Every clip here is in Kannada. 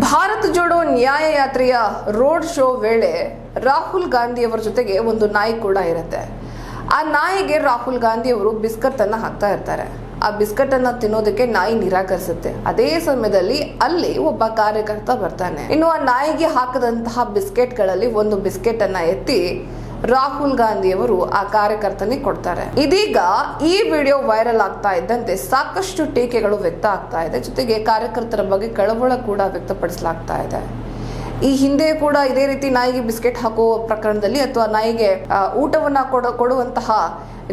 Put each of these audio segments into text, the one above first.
ಭಾರತ್ ಜೋಡೋ ನ್ಯಾಯ ಯಾತ್ರೆಯ ರೋಡ್ ಶೋ ವೇಳೆ ರಾಹುಲ್ ಗಾಂಧಿಯವರ ಜೊತೆಗೆ ಒಂದು ನಾಯಿ ಕೂಡ ಇರುತ್ತೆ. ಆ ನಾಯಿಗೆ ರಾಹುಲ್ ಗಾಂಧಿಯವರು ಅನ್ನ ಹಾಕ್ತಾ ಇರ್ತಾರೆ. ಆ ಬಿಸ್ಕಟ್ ಅನ್ನ ತಿನ್ನೋದಕ್ಕೆ ನಾಯಿ ನಿರಾಕರಿಸುತ್ತೆ. ಅದೇ ಸಮಯದಲ್ಲಿ ಅಲ್ಲಿ ಒಬ್ಬ ಕಾರ್ಯಕರ್ತ ಬರ್ತಾನೆ. ಇನ್ನು ಆ ನಾಯಿಗೆ ಹಾಕದಂತಹ ಬಿಸ್ಕೆಟ್ಗಳಲ್ಲಿ ಒಂದು ಬಿಸ್ಕೆಟ್ ಅನ್ನ ಎತ್ತಿ ರಾಹುಲ್ ಗಾಂಧಿಯವರು ಆ ಕಾರ್ಯಕರ್ತನಿಗೆ ಕೊಡ್ತಾರೆ. ಇದೀಗ ಈ ವಿಡಿಯೋ ವೈರಲ್ ಆಗ್ತಾ ಇದ್ದಂತೆ ಸಾಕಷ್ಟು ಟೀಕೆಗಳು ವ್ಯಕ್ತ ಆಗ್ತಾ ಇದೆ. ಜೊತೆಗೆ ಕಾರ್ಯಕರ್ತರ ಬಗ್ಗೆ ಕಳವಳ ಕೂಡ ವ್ಯಕ್ತಪಡಿಸಲಾಗ್ತಾ ಇದೆ. ಈ ಹಿಂದೆ ಕೂಡ ಇದೇ ರೀತಿ ನಾಯಿಗೆ ಬಿಸ್ಕೆಟ್ ಹಾಕೋ ಪ್ರಕರಣದಲ್ಲಿ ಅಥವಾ ನಾಯಿಗೆ ಊಟವನ್ನ ಕೊಡ, ಕೊಡುವಂತಹ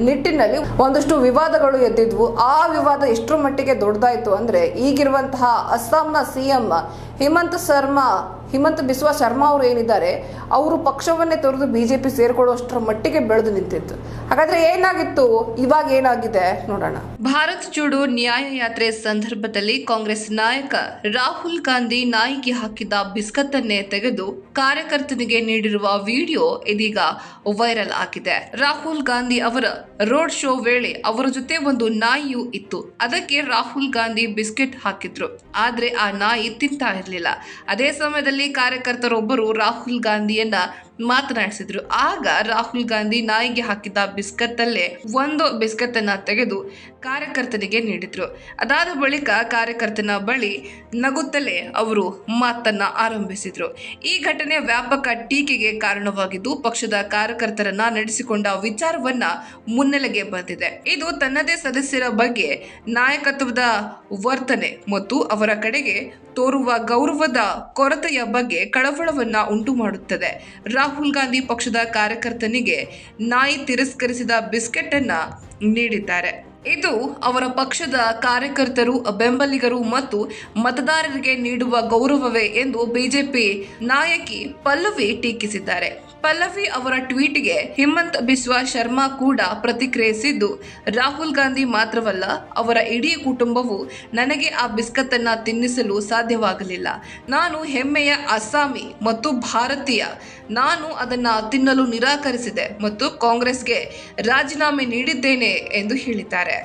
ನಿಟ್ಟಿನಲ್ಲಿ ಒಂದಷ್ಟು ವಿವಾದಗಳು ಎದ್ದಿದ್ವು. ಆ ವಿವಾದ ಎಷ್ಟರ ಮಟ್ಟಿಗೆ ದೊಡ್ಡದಾಯ್ತು ಅಂದ್ರೆ ಈಗಿರುವಂತಹ ಅಸ್ಸಾಂನ ಸಿಎಂ ಹಿಮಂತ್ ಶರ್ಮಾ ಹಿಮಂತ್ ಬಿಸ್ವಾ ಶರ್ಮಾ ಅವರು ಏನಿದ್ದಾರೆ, ಅವರು ಪಕ್ಷವನ್ನೇ ತೊರೆದು ಬಿಜೆಪಿ ಸೇರ್ಕೊಳ್ಳುವಷ್ಟರ ಮಟ್ಟಿಗೆ ಬೆಳೆದು ನಿಂತಿತ್ತು. ಹಾಗಾದ್ರೆ ಏನಾಗಿತ್ತು? ಇವಾಗ ಏನಾಗಿದೆ? ನೋಡೋಣ. ಭಾರತ್ ಜೋಡೋ ನ್ಯಾಯ ಯಾತ್ರೆ ಸಂದರ್ಭದಲ್ಲಿ ಕಾಂಗ್ರೆಸ್ ನಾಯಕ ರಾಹುಲ್ ಗಾಂಧಿ ನಾಯಿಗೆ ಹಾಕಿದ ಬಿಸ್ಕತ್ತನ್ನೇ ತೆಗೆದು ಕಾರ್ಯಕರ್ತನಿಗೆ ನೀಡಿರುವ ವಿಡಿಯೋ ಇದೀಗ ವೈರಲ್ ಆಗಿದೆ. ರಾಹುಲ್ ಗಾಂಧಿ ಅವರ ರೋಡ್ ಶೋ ವೇಳೆ ಅವರ ಜೊತೆ ಒಂದು ನಾಯಿಯೂ ಇತ್ತು. ಅದಕ್ಕೆ ರಾಹುಲ್ ಗಾಂಧಿ ಬಿಸ್ಕೆಟ್ ಹಾಕಿದ್ರು. ಆದ್ರೆ ಆ ನಾಯಿ ತಿಂತಾ ಇರಲಿಲ್ಲ. ಅದೇ ಸಮಯದಲ್ಲಿ ಕಾರ್ಯಕರ್ತರೊಬ್ಬರು ರಾಹುಲ್ ಗಾಂಧಿಯನ್ನ ಮಾತನಾಡಿಸಿದ್ರು. ಆಗ ರಾಹುಲ್ ಗಾಂಧಿ ನಾಯಿಗೆ ಹಾಕಿದ ಬಿಸ್ಕತ್ತಲ್ಲೇ ಒಂದು ಬಿಸ್ಕತ್ ಅನ್ನ ತೆಗೆದು ಕಾರ್ಯಕರ್ತನಿಗೆ ನೀಡಿದ್ರು. ಅದಾದ ಬಳಿಕ ಕಾರ್ಯಕರ್ತನ ಬಳಿ ನಗುತ್ತಲೇ ಅವರು ಮಾತನ್ನ ಆರಂಭಿಸಿದ್ರು. ಈ ಘಟನೆ ವ್ಯಾಪಕ ಟೀಕೆಗೆ ಕಾರಣವಾಗಿದ್ದು ಪಕ್ಷದ ಕಾರ್ಯಕರ್ತರನ್ನ ನಡೆಸಿಕೊಂಡ ವಿಚಾರವನ್ನ ಮುನ್ನೆಲೆಗೆ ಬಂದಿದೆ. ಇದು ತನ್ನದೇ ಸದಸ್ಯರ ಬಗ್ಗೆ ನಾಯಕತ್ವದ ವರ್ತನೆ ಮತ್ತು ಅವರ ಕಡೆಗೆ ತೋರುವ ಗೌರವದ ಕೊರತೆಯ ಬಗ್ಗೆ ಕಳವಳವನ್ನ ಉಂಟು ಮಾಡುತ್ತದೆ ರಾಹುಲ್ ಗಾಂಧಿ ಪಕ್ಷದ ಕಾರ್ಯಕರ್ತನಿಗೆ ನಾಯಿ ತಿರಸ್ಕರಿಸಿದ ಬಿಸ್ಕೆಟ್ ಅನ್ನ ನೀಡಿದ್ದಾರೆ. ಇದು ಅವರ ಪಕ್ಷದ ಕಾರ್ಯಕರ್ತರು, ಬೆಂಬಲಿಗರು ಮತ್ತು ಮತದಾರರಿಗೆ ನೀಡುವ ಗೌರವವೇ ಎಂದು ಬಿಜೆಪಿ ನಾಯಕಿ ಪಲ್ಲವಿ ಟೀಕಿಸಿದ್ದಾರೆ. ಪಲ್ಲವಿ ಅವರ ಟ್ವೀಟ್ಗೆ ಹಿಮಂತ್ ಬಿಸ್ವಾ ಶರ್ಮಾ ಕೂಡ ಪ್ರತಿಕ್ರಿಯಿಸಿದ್ದು, ರಾಹುಲ್ ಗಾಂಧಿ ಮಾತ್ರವಲ್ಲ, ಅವರ ಇಡೀ ಕುಟುಂಬವು ನನಗೆ ಆ ಬಿಸ್ಕತ್ತನ್ನ ತಿನ್ನಿಸಲು ಸಾಧ್ಯವಾಗಲಿಲ್ಲ. ನಾನು ಹೆಮ್ಮೆಯ ಅಸ್ಸಾಮಿ ಮತ್ತು ಭಾರತೀಯ. ನಾನು ಅದನ್ನ ತಿನ್ನಲು ನಿರಾಕರಿಸಿದೆ ಮತ್ತು ಕಾಂಗ್ರೆಸ್ಗೆ ರಾಜೀನಾಮೆ ನೀಡಿದ್ದೇನೆ ಎಂದು ಹೇಳಿದ್ದಾರೆ.